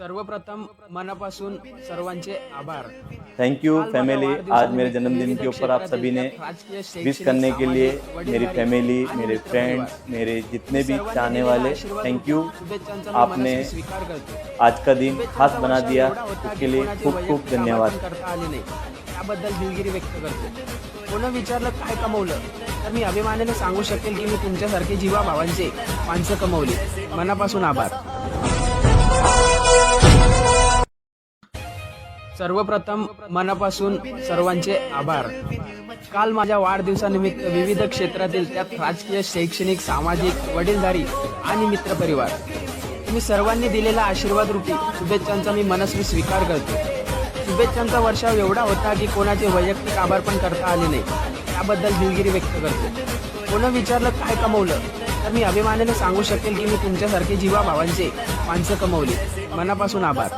सर्वप्रथम मनापासून सर्वांचे आभार. थैंक यू फैमिली आज मेरे जन्मदिन के ऊपर आप सभी ने विश करने के लिए मेरी फैमिली मेरे. फ्रेंड्स मेरे जितने भी चाहने वाले थैंक यू आपने आज का दिन खास बना दिया. उसके की लिए खूप खूप धन्यवाद. त्याबद्दल दिलगिरी व्यक्त करतो. कोण विचारलं काय कमवलं? तर मी अभिमानाने सांगू शकेल की मी तुमच्यासारखे जीवा भावांचे माणसं कमवली. मनापासून आभार. सर्वप्रथम मनापासून सर्वांचे आभार. काल माझ्या वाढदिवसानिमित्त विविध क्षेत्रातील त्यात राजकीय शैक्षणिक सामाजिक वडीलधारी आणि मित्रपरिवार. तुम्ही सर्वांनी दिलेला आशीर्वाद रूपी शुभेच्छांचा मी मनस्वी स्वीकार करतो. शुभेच्छांचा वर्षाव एवढा होता की कोणाचे वैयक्तिक आभार पण करता आले नाही. त्याबद्दल दिलगिरी व्यक्त करतो. कोण विचारलं काय कमवलं? तर मी अभिमानाने सांगू शकेल की मी तुमच्यासारखे जीवा भावांचे माणसं कमवली. मनापासून आभार.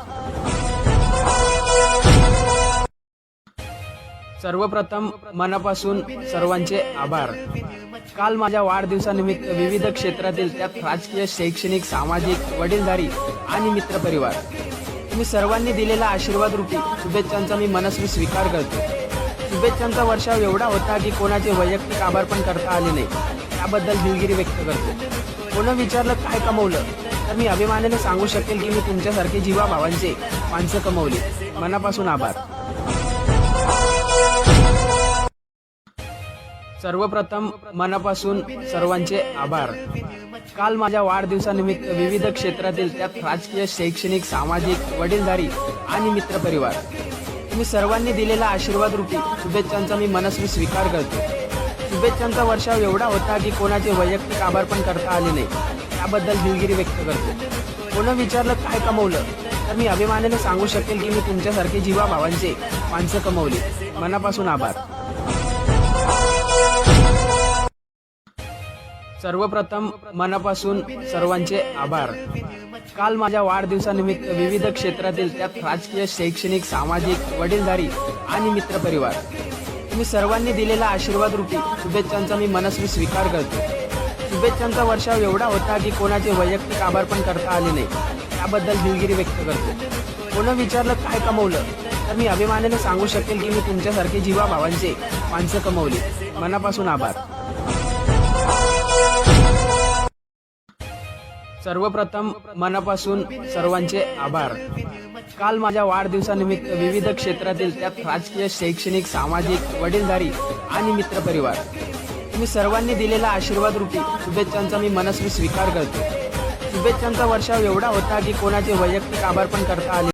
सर्वप्रथम मनापासून सर्वांचे आभार. काल माझ्या वाढदिवसानिमित्त विविध क्षेत्रातील त्यात राजकीय शैक्षणिक सामाजिक वडीलधारी आणि मित्रपरिवार. तुम्ही सर्वांनी दिलेला आशीर्वाद रूपी शुभेच्छांचा मी मनस्वी स्वीकार करतो. शुभेच्छांचा वर्षाव एवढा होता की कोणाचे वैयक्तिक आभार पण करता आले नाही. त्याबद्दल दिलगिरी व्यक्त करतो. कोण विचारलं काय कमवलं? तर मी अभिमानाने सांगू शकेल की मी तुमच्यासारखे जीवा भावांचे माणसं कमवली. मनापासून आभार. सर्वप्रथम मनापासून सर्वांचे आभार. काल माझ्या वाढदिवसानिमित्त विविध क्षेत्रातील त्यात राजकीय शैक्षणिक सामाजिक वडीलधारी आणि मित्रपरिवार. तुम्ही सर्वांनी दिलेला आशीर्वाद रूपी शुभेच्छांचा मी मनस्वी स्वीकार करतो. शुभेच्छांचा वर्षाव एवढा होता की कोणाचे वैयक्तिक आभार पण करता आले नाही. त्याबद्दल दिलगिरी व्यक्त करतो. कोण विचारलं काय कमवलं? तर मी अभिमानाने सांगू शकेल की मी तुमच्यासारखे जीवा भावांचे माणसं कमवली. मनापासून आभार. सर्वप्रथम मनापासून सर्वांचे आभार. काल माझ्या वाढदिवसानिमित्त विविध क्षेत्रातील त्यात राजकीय शैक्षणिक सामाजिक वडीलधारी आणि मित्रपरिवार. तुम्ही सर्वांनी दिलेला आशीर्वाद रूपी शुभेच्छांचा मी मनस्वी स्वीकार करतो. शुभेच्छांचा वर्षाव एवढा होता की कोणाचे वैयक्तिक आभार पण करता आले नाही. त्याबद्दल दिलगिरी व्यक्त करतो. कोण विचारलं काय कमवलं? तर मी अभिमानाने सांगू शकेल की मी तुमच्यासारखे जीवा भावांचे माणसं कमवली. मनापासून आभार. सर्वप्रथम मनापासून सर्वांचे आभार. काल माझ्या वाढदिवसानिमित्त विविध क्षेत्रातील त्यात राजकीय शैक्षणिक सामाजिक वडीलधारी आणि मित्रपरिवार. तुम्ही सर्वांनी दिलेला आशीर्वाद रूपी शुभेच्छांचा मी मनस्वी स्वीकार करतो. शुभेच्छांचा वर्षाव एवढा होता की कोणाचे वैयक्तिक आभार पण करता आले